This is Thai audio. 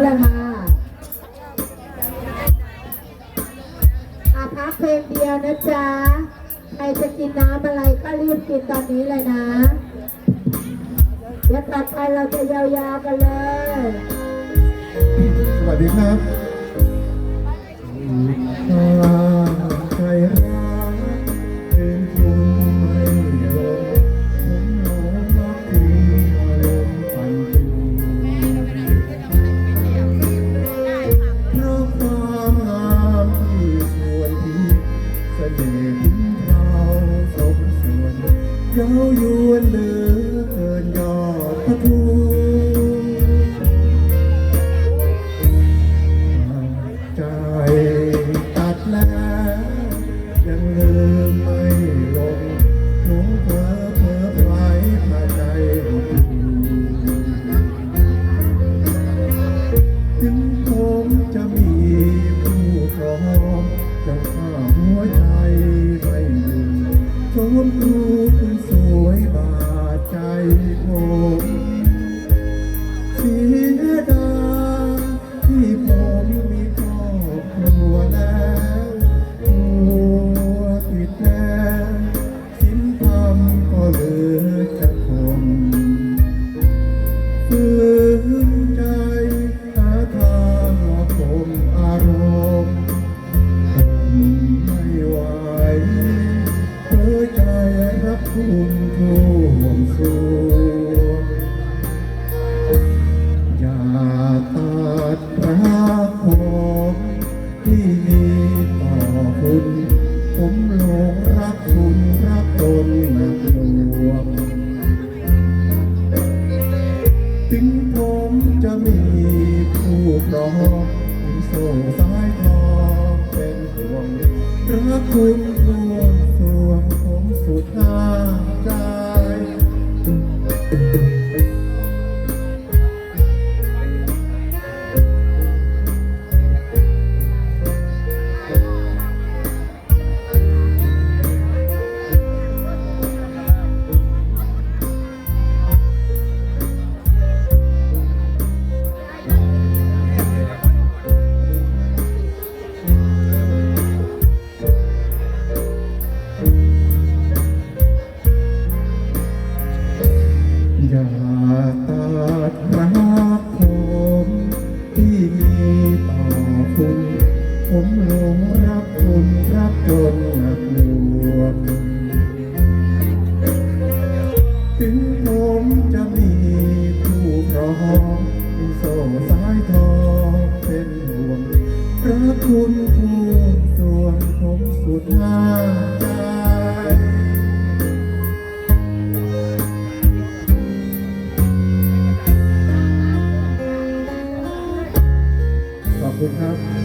แหละค่ะอาพักเพลงเดียวนะจ๊ะ ใครจะกินน้ำอะไรก็รีบกินตอนนี้เลยนะ เดี๋ยวต่อไปเราจะยาวๆกันเลย สวัสดีครับ เราอยู่เหลือเกิน สายทองเป็นห่วงรักคุณ ผมจะมีผู้ครองเป็นโซ่สายทองเป็นห่วงพระคุณผู้ส่วนผมสุดหาใจขอบคุณครับ